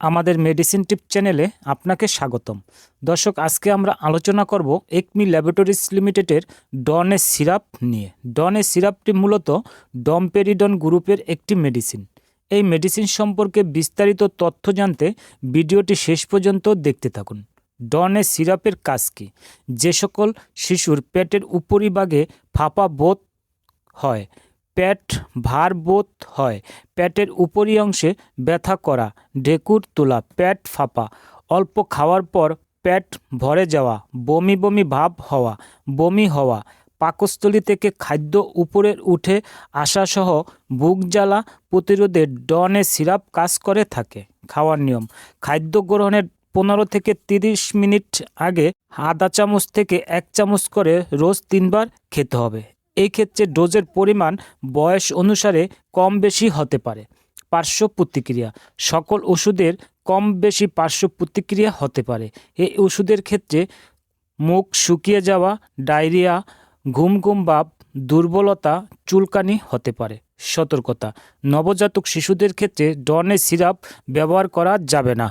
আমাদের মেডিসিন টিপ চ্যানেলে আপনাকে স্বাগতম। দর্শক, আজকে আমরা আলোচনা করব একমি ল্যাবরেটরিজ লিমিটেডের ডনে সিরাপ নিয়ে। ডনে সিরাপটি মূলত ডমপেরিডন গ্রুপের একটি মেডিসিন এই মেডিসিন সম্পর্কে বিস্তারিত তথ্য জানতে ভিডিওটি শেষ পর্যন্ত দেখতে থাকুন। ডনে সিরাপের কাজ কী? যে সকল শিশুর পেটের উপরিভাগে ফাঁপা বোধ হয় পেট ভার বোধ হয়। পেটের উপরি অংশে ব্যথা করা, ঢেকুর তোলা, পেট ফাঁপা। অল্প খাওয়ার পর পেট ভরে যাওয়া, বমি বমি ভাব হওয়া, বমি হওয়া। পাকস্থলী থেকে খাদ্য উপরে উঠে আসাসহ বুক জ্বালা প্রতিরোধে ডনে সিরাপ কাজ করে থাকে, খাওয়ার নিয়ম। খাদ্য গ্রহণের পনেরো থেকে তিরিশ মিনিট আগে আধা চামচ থেকে এক চামচ করে রোজ তিনবার খেতে হবে। এই ক্ষেত্রে ডোজের পরিমাণ বয়স অনুসারে কম বেশি হতে পারে। পার্শ্ব প্রতিক্রিয়া, সকল ওষুধের কম বেশি পার্শ্ব প্রতিক্রিয়া হতে পারে। এই ওষুধের ক্ষেত্রে মুখ শুকিয়ে যাওয়া, ডায়রিয়া ঘুম ঘুম ভাব, দুর্বলতা, চুলকানি হতে পারে। সতর্কতা, নবজাতক শিশুদের ক্ষেত্রে ডনে সিরাপ ব্যবহার করা যাবে না।